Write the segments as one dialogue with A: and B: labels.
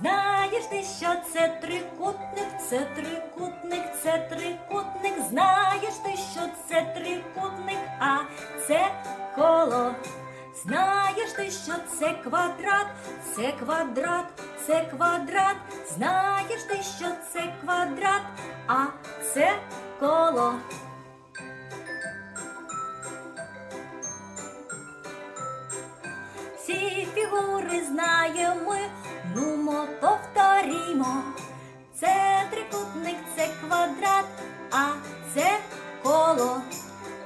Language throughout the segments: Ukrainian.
A: Знаєш ти, що це трикутник, це трикутник, це трикутник. Знаєш ти, що це трикутник, а це коло. Знаєш ти, що це квадрат, це квадрат, це квадрат. Знаєш ти, що це квадрат, а це коло. Всі фігури знаємо ми, нумо повторімо. Це трикутник, це квадрат, а це коло.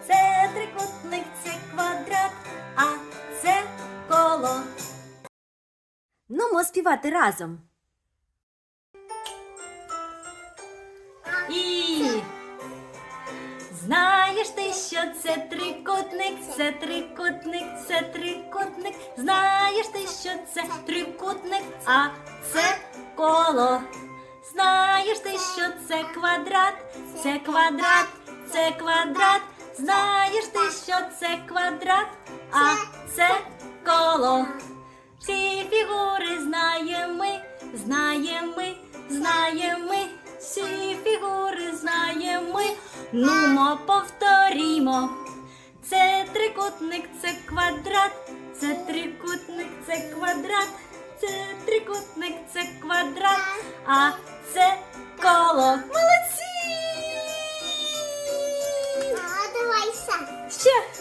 A: Це трикутник, це квадрат, а це коло. Нумо співати разом. І знаєш ти, що це трикутник, це трикутник, це трикутник. Знаєш ти, що це трикутник, а це коло. Знаєш ти, що це квадрат, це квадрат, це квадрат. Знаєш ти, що це квадрат, а це коло. Всі фігури знаємо ми, знаємо ми, знаємо ми. Всі. Нумо повторімо. Це трикутник, це квадрат, це трикутник, це квадрат, це трикутник, це квадрат, а це коло. Молодці!
B: А, давай ще.
A: Ще